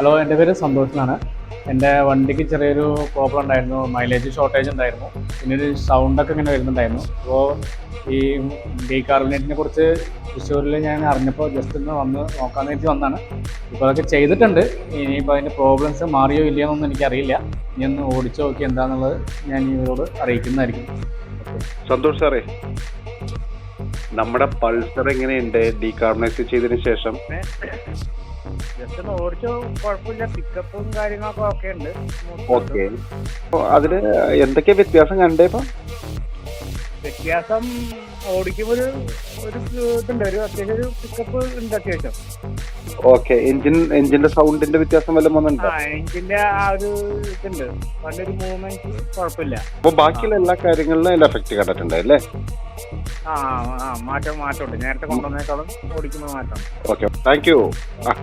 Hello എന്റെ പേര് സന്തോഷ് എന്നാണ്. എന്റെ വണ്ടിക്ക് ചെറിയൊരു പ്രോബ്ലം ഉണ്ടായിരുന്നു. മൈലേജ് ഷോർട്ടേജ് ഉണ്ടായിരുന്നു. പിന്നെ ഒരു സൗണ്ടൊക്കെ ഇങ്ങനെ വരുന്നുണ്ടായിരുന്നു. അപ്പോൾ ഈ ഡീകാർബണേറ്റിനെ കുറിച്ച് തൃശ്ശൂരിൽ ഞാൻ അറിഞ്ഞപ്പോൾ ജസ്റ്റ് ഒന്ന് വന്ന് നോക്കാമെന്ന് വെച്ച് വന്നാണ്. ഇപ്പോൾ അതൊക്കെ ചെയ്തിട്ടുണ്ട്. ഇനിയിപ്പോൾ അതിന്റെ പ്രോബ്ലംസ് മാറിയോ ഇല്ലയോ എന്നൊന്നും എനിക്കറിയില്ല. ഇനി ഒന്ന് ഓടിച്ചു നോക്കി എന്താണെന്നുള്ളത് ഞാൻ ഇവരോട് അറിയിക്കുന്നതായിരിക്കും. സന്തോഷ് സാറേ നമ്മുടെ പൾസർ എങ്ങനെയുണ്ട്? ഡീകാർബണൈസ് ചെയ്തതിന് ശേഷം. ജസ്റ്റ് ഒന്ന് ഓടിച്ചോ കുഴപ്പമില്ല. പിക്കപ്പും കാര്യങ്ങളൊക്കെ ഒക്കെ ഉണ്ട്. ഓക്കെ അതിൽ എന്തൊക്കെ വ്യത്യാസം കണ്ടേ ഇപ്പൊ? വ്യത്യാസം ഓടിക്കുമ്പോൾ ഒരു ഒരു ഇതുണ്ട്. ഒരു അത്യാവശ്യം ഒരു പിക്കപ്പ് ഉണ്ട് അത്യാവശ്യം. ഓക്കെ എഞ്ചിൻ എഞ്ചിന്റെ സൗണ്ടിന്റെ വ്യത്യാസം വല്ലതും വന്നിട്ടുണ്ടോ? ആ എഞ്ചിന്റെ ആ ഒരു ഇതുണ്ട്. പണ്ടൊരു മൂവ്മെന്റ് കുഴപ്പമില്ല. അപ്പൊ ബാക്കിയുള്ള എല്ലാ കാര്യങ്ങളിലും അതിന്റെ എഫക്ട് കണ്ടിട്ടുണ്ട് അല്ലേ ആ ആ മാറ്റം മാറ്റമുണ്ട്. നേരത്തെ കൊണ്ടുവന്നേക്കാളും ഓടിക്കുമ്പോൾ മാറ്റം. ഓക്കെ താങ്ക് യു ആ.